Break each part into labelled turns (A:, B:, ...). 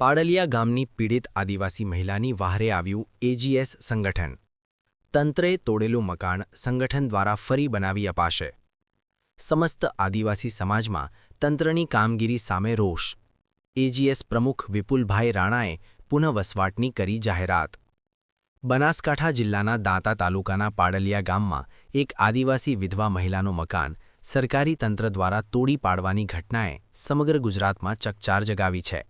A: પાડલિયા ગામની પીડિત આદિવાસી મહિલાની વહારે આવ્યું એજીએસ સંગઠન. તંત્રે તોડેલું મકાન સંગઠન દ્વારા ફરી બનાવી અપાશે. સમસ્ત આદિવાસી સમાજમાં તંત્રની કામગીરી સામે રોષ. એજીએસ પ્રમુખ વિપુલભાઈ રાણાએ પુનઃવસવાટની કરી જાહેરાત. બનાસકાંઠા જિલ્લાના દાંતા તાલુકાના પાડલિયા ગામમાં એક આદિવાસી વિધવા મહિલાનું મકાન સરકારી તંત્ર દ્વારા તોડી પાડવાની ઘટનાએ સમગ્ર ગુજરાતમાં ચકચાર જગાવી છે.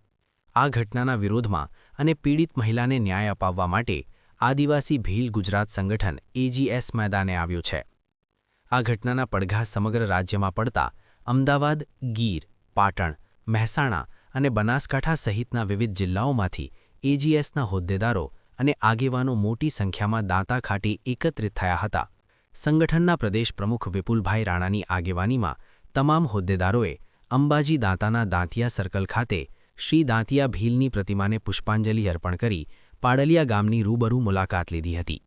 A: આ ઘટનાના વિરોધમાં અને પીડિત મહિલાને ન્યાય અપાવવા માટે આદિવાસી ભીલ ગુજરાત સંગઠન એજીએસ મેદાને આવ્યું છે. આ ઘટનાના પડઘા સમગ્ર રાજ્યમાં પડતા અમદાવાદ, ગીર, પાટણ, મહેસાણા અને બનાસકાંઠા સહિતના વિવિધ જિલ્લાઓમાંથી એજીએસના હોદ્દેદારો અને આગેવાનો મોટી સંખ્યામાં દાંતા ખાટી એકત્રિત થયા હતા. સંગઠનના પ્રદેશ પ્રમુખ વિપુલભાઈ રાણાની આગેવાનીમાં તમામ હોદ્દેદારોએ અંબાજી દાંતાના દાંતિયા સર્કલ ખાતે શ્રી દાંતિયા ભીલની પ્રતિમાને પુષ્પાંજલિ અર્પણ કરી પાડલિયા ગામની રૂબરૂ મુલાકાત લીધી હતી.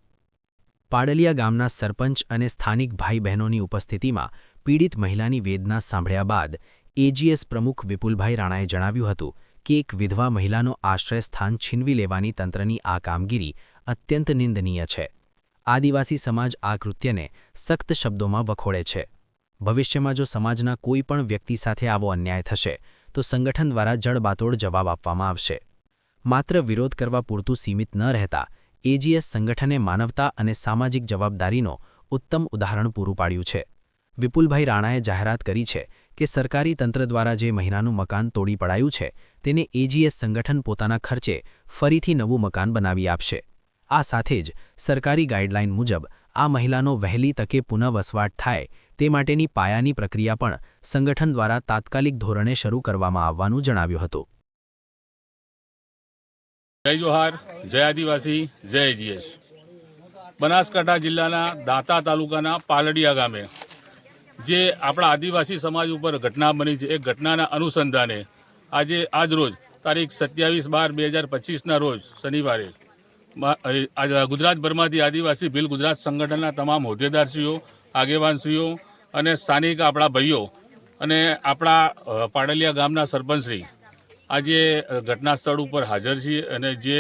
A: પાડલિયા ગામના સરપંચ અને સ્થાનિક ભાઈ બહેનોની ઉપસ્થિતિમાં પીડિત મહિલાની વેદના સાંભળ્યા બાદ એજીએસ પ્રમુખ વિપુલભાઈ રાણાએ જણાવ્યું હતું કે એક વિધવા મહિલાનો આશ્રય સ્થાન છીનવી લેવાની તંત્રની આ કામગીરી અત્યંત નિંદનીય છે. આદિવાસી સમાજ આ કૃત્યને સખ્ત શબ્દોમાં વખોડે છે. ભવિષ્યમાં જો સમાજના કોઈ પણ વ્યક્તિ સાથે આવો અન્યાય થશે તો સંગઠન દ્વારા જડબાતોડ જવાબ આપવામાં આવશે. માત્ર વિરોધ કરવા પૂરતું સીમિત ન રહેતા, એજીએસ સંગઠને માનવતા અને સામાજિક જવાબદારીનો ઉત્તમ ઉદાહરણ પૂરું પાડ્યું છે. વિપુલભાઈ રાણાએ જાહેરાત કરી છે કે સરકારી તંત્ર દ્વારા જે મહિનાનું મકાન તોડી પડાયું છે, તેને એજીએસ સંગઠન પોતાના ખર્ચે ફરીથી નવું મકાન બનાવી આપશે. આ સાથે જ સરકારી ગાઈડલાઇન મુજબ આ મહિલાનો વહેલી તકે પુનઃવસવાટ થાય, તે માટેની પાયાની પ્રક્રિયા પણ સંગઠન દ્વારા તાત્કાલિક ધોરણે શરૂ કરવામાં આવવાનું જણાવ્યું હતું.
B: જય જોહાર, જય આદિવાસી, જય જીએસ બનાસકાંઠા જિલ્લાના દાંતા તાલુકાના પાલડિયા ગામે, જે આપણા આદિવાસી સમાજ ઉપર ઘટના બની છે, એ ઘટનાના અનુસંધાને આજે આજ રોજ તારીખ સત્યાવીસ બાર બે હજાર પચીસના રોજ શનિવારે ગુજરાતભરમાંથી આદિવાસી ભીલ ગુજરાત સંગઠનના તમામ હોદ્દેદારશ્રીઓ, આગેવાનશ્રીઓ અને સ્થાનિક આપણા ભાઈઓ અને આપણા પાડલિયા ગામના સરપંચશ્રી આજે ઘટના સ્થળ ઉપર હાજર છીએ અને જે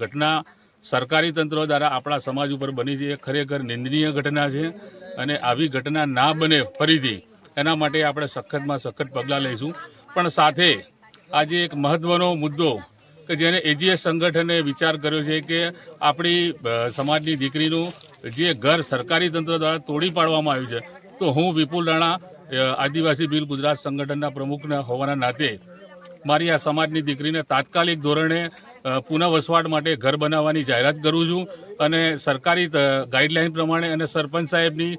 B: ઘટના સરકારી તંત્ર દ્વારા આપણા સમાજ ઉપર બની છે એ ખરેખર નિંદનીય ઘટના છે અને આવી ઘટના ના બને ફરીથી એના માટે આપણે સખતમાં સખત પગલાં લઈશું. પણ સાથે આજે એક મહત્ત્વનો મુદ્દો કે જેને એજીએસ સંગઠને વિચાર કર્યો છે કે આપણી સમાજની દીકરીનું જે ઘર સરકારી તંત્ર દ્વારા તોડી પાડવામાં આવ્યું છે. તો હું વિપુલ રાણા આદિવાસી બિલ ગુજરાત સંગઠનના પ્રમુખના હોવાના નાતે મારી આ સમાજની દીકરીને તાત્કાલિક ધોરણે પુનઃવસવાટ માટે ઘર બનાવવાની જાહેરાત કરું છું અને સરકારી ગાઈડલાઈન પ્રમાણે અને સરપંચ સાહેબની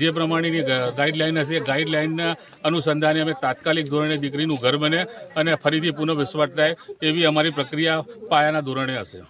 B: જે પ્રમાણેની ગાઈડલાઈન હશે એ ગાઈડલાઈનના અનુસંધાને અમે તાત્કાલિક ધોરણે દીકરીનું ઘર બને અને ફરીથી પુનઃવસવાટ થાય એવી અમારી પ્રક્રિયા પાયાના ધોરણે હશે.